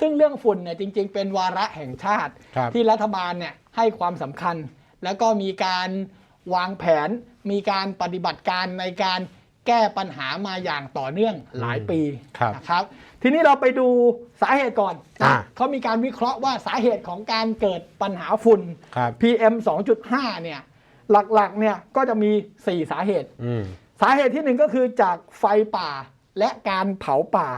ซึ่งเรื่องฝุ่นเนี่ยจริง ๆ เป็นวาระแห่งชาติ ครับที่รัฐบาลเนี่ยให้ความสำคัญ แล้วก็มีการวางแผน มีการปฏิบัติการในการแก้ปัญหามาอย่างต่อเนื่องหลายปีครับนะครับ ทีนี้เราไปดูสาเหตุก่อนนะอ่า เขามีการวิเคราะห์ว่าสาเหตุของการเกิดปัญหาฝุ่น ครับ PM 2.5 เนี่ย หลักๆ เนี่ย ก็จะมี 4 สาเหตุ อืม สาเหตุที่หนึ่งก็คือจากไฟป่าและการเผาป่า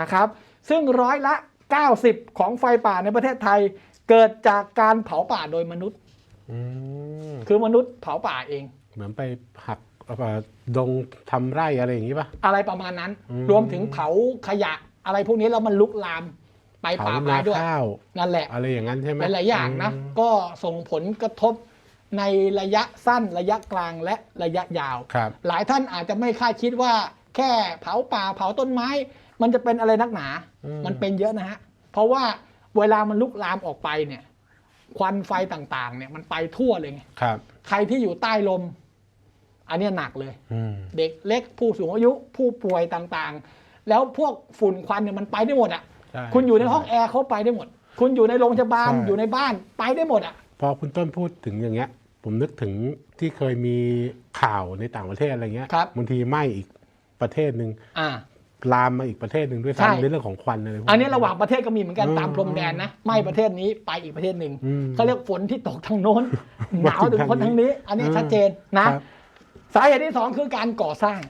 นะครับ ซึ่งร้อยละ 90 ของไฟป่าในประเทศไทย เกิดจากการเผาป่าโดยมนุษย์ อืมคือมนุษย์เผาป่าเอง เหมือนไปหักเอ่อดงทำไร่อะไรอย่างนี้ป่ะ อะไรประมาณนั้น อืม รวมถึงเผาขยะอะไรพวกนี้แล้วมันลุกลามไปเผาป่านาไม้ด้วย ข้าว นั่นแหละ อะไรอย่างนั้นใช่ไหมหลายๆอย่างนะ มก็ส่งผลกระทบในระยะสั้นระยะกลางและระยะยาว ครับ หลายท่านอาจจะไม่คาดคิดว่าแค่เผาป่าเผาต้นไม้ มันจะเป็นอะไรนักหนา อืม มันเป็นเยอะนะฮะ เพราะว่าเวลามันลุกลามออกไปเนี่ย ควันไฟต่างๆ เนี่ยมันไปทั่วเลยไง ครับ ใครที่อยู่ใต้ลม อันเนี้ยหนักเลย อืม เด็กเล็กผู้สูงอายุผู้ป่วยต่างๆ แล้วพวกฝุ่นควันเนี่ยมันไปได้หมดอะ ใช่ คุณอยู่ในห้องแอร์เขาไปได้หมด คุณอยู่ในโรงพยาบาล ใช่ อยู่ในบ้านไปได้หมดอะ พอคุณต้นพูดถึงอย่างเงี้ย ผมนึกถึงที่เคยมีข่าวในต่างประเทศอะไรเงี้ยครับ บางทีไหม้อีกประเทศหนึ่งอ่า ลามมาอีกประเทศหนึ่งด้วยใช่ ซ้ำในเรื่องของควันอะไรพวก อันนี้ระหว่างประเทศก็มีเหมือนกันอืมตามพรมแดนนะไม่ประเทศนี้ไปอีกประเทศหนึ่งอืมเขาเรียกฝนที่ตกทางโน้น หนาวถึงคนทางนี้ อันนี้อืม ชัดเจนนะ ครับ สาเหตุที่สองคือการก่อสร้าง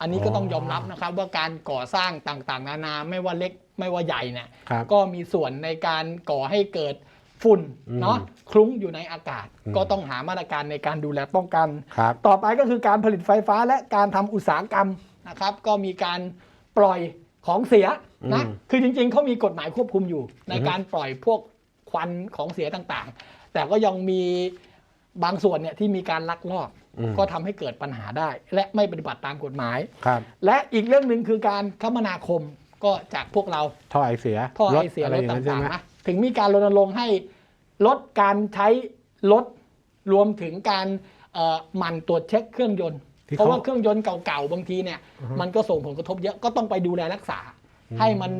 อันนี้ก็อ๋อต้องยอมรับนะครับว่าการก่อสร้างต่างๆ นานาไม่ว่าเล็กไม่ว่าใหญ่เนี่ยครับก็มีส่วนในการก่อให้เกิดฝุ่นอืมเนาะคลุ้งอยู่ในอากาศ อืม ก็ต้องหามาตรการในการดูแลป้องกัน ครับ ต่อไปก็คือการผลิตไฟฟ้าและการทำอุตสาหกรรมนะครับ ก็มีการ ปล่อยของเสียนะอืมคือจริงๆเขามีกฎหมายควบคุมอยู่ ในการปล่อยพวกควันของเสียต่างๆ แต่ก็ยังมีบางส่วนเนี่ยที่มีการลักลอบอืมก็ทำให้เกิดปัญหาได้ และไม่ปฏิบัติตามกฎหมายครับ และอีกเรื่องหนึ่งคือการคมนาคมก็จากพวกเราท่อไอเสียท่อรไอถเสียอะไรรถอย่างตนั้นใช่่างไหมๆนะถึงมีการรณรงค์ให้ลดการใช้รถรวมถึงการเอ่อหมั่นตรวจเช็คเครื่องยนต์ที่ เพราะเขาว่าเครื่องยนต์เก่าๆบางทีเนี่ย มันก็ส่งผลกระทบเยอะก็ต้องไปดูแลรักษา ให้มัน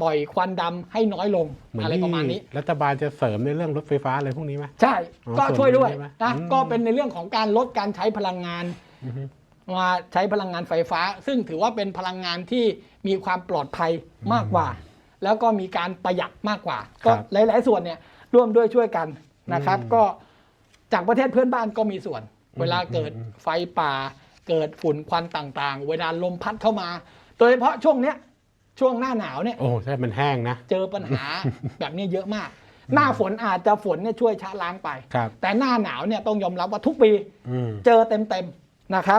ปล่อยควันดำให้น้อยลงเหมือนอะไรประมาณนี้ที่รัฐบาลจะเสริมในเรื่องรถไฟฟ้าอะไรพวกนี้ไหมใช่อ๋อก็ช่วยด้วยส่วนหนึ่งใช่ไหมนะอืมก็เป็นในเรื่องของการลดการใช้พลังงานอือฮึมาใช้พลังงานไฟฟ้า ซึ่งถือว่าเป็นพลังงานที่มีความปลอดภัยมากกว่า แล้วก็มีการประหยัดมากกว่า ก็หลาย ๆ ส่วนเนี่ยร่วมด้วยช่วยกันนะครับ ก็จากประเทศเพื่อนบ้านก็มีส่วน เวลาเกิดไฟป่า เกิดฝุ่นควันต่างๆ เวลาลมพัดเข้ามา โดยเฉพาะช่วงเนี้ยช่วงหน้าหนาวเนี่ย โอ้ใช่มันแห้งนะ เจอปัญหา แบบนี้เยอะมาก หน้าฝนอาจจะฝนเนี่ยช่วยชะล้างไป ครับ แต่หน้าหนาวเนี่ยต้องยอมรับว่าทุกปี อืม เจอเต็มๆนะครับ